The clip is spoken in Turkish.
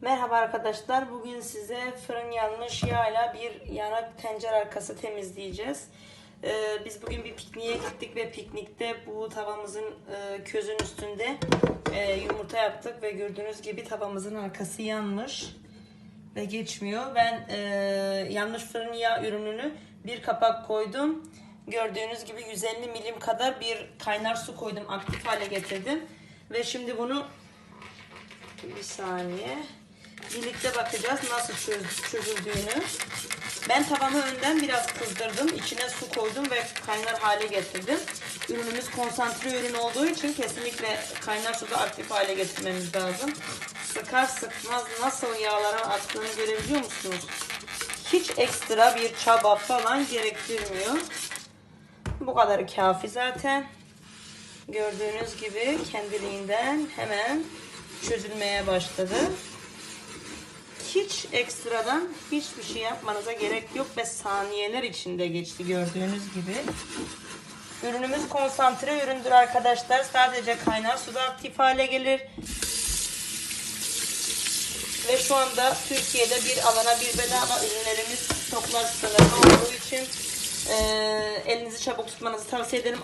Merhaba arkadaşlar. Bugün size fırın yanmış yağla bir yanak tencere arkası temizleyeceğiz. Ee, biz bugün bir pikniğe gittik ve piknikte bu tavamızın e, közün üstünde e, yumurta yaptık ve gördüğünüz gibi tavamızın arkası yanmış ve geçmiyor. Ben e, yanmış fırın yağ ürününü bir kapak koydum. Gördüğünüz gibi 150 milim kadar bir kaynar su koydum. Aktif hale getirdim. Ve şimdi bunu bir saniye. Birlikte bakacağız nasıl çöz, çözüldüğünü. Ben tavamı önden biraz kızdırdım. İçine su koydum ve kaynar hale getirdim. Ürünümüz konsantre ürün olduğu için kesinlikle kaynar suda aktif hale getirmemiz lazım. Sıkar sıkmaz nasıl yağların aktığını görebiliyor musunuz? Hiç ekstra bir çaba falan gerektirmiyor. Bu kadar kafi zaten. Gördüğünüz gibi kendiliğinden hemen çözülmeye başladı. Hiç ekstradan hiçbir şey yapmanıza gerek yok ve saniyeler içinde geçti gördüğünüz gibi. Ürünümüz konsantre üründür arkadaşlar. Sadece kaynar suda aktif hale gelir. Ve şu anda Türkiye'de bir alana bir bedava ürünlerimiz stoklar sınırlı olduğu için eee, elinizi çabuk tutmanızı tavsiye ederim.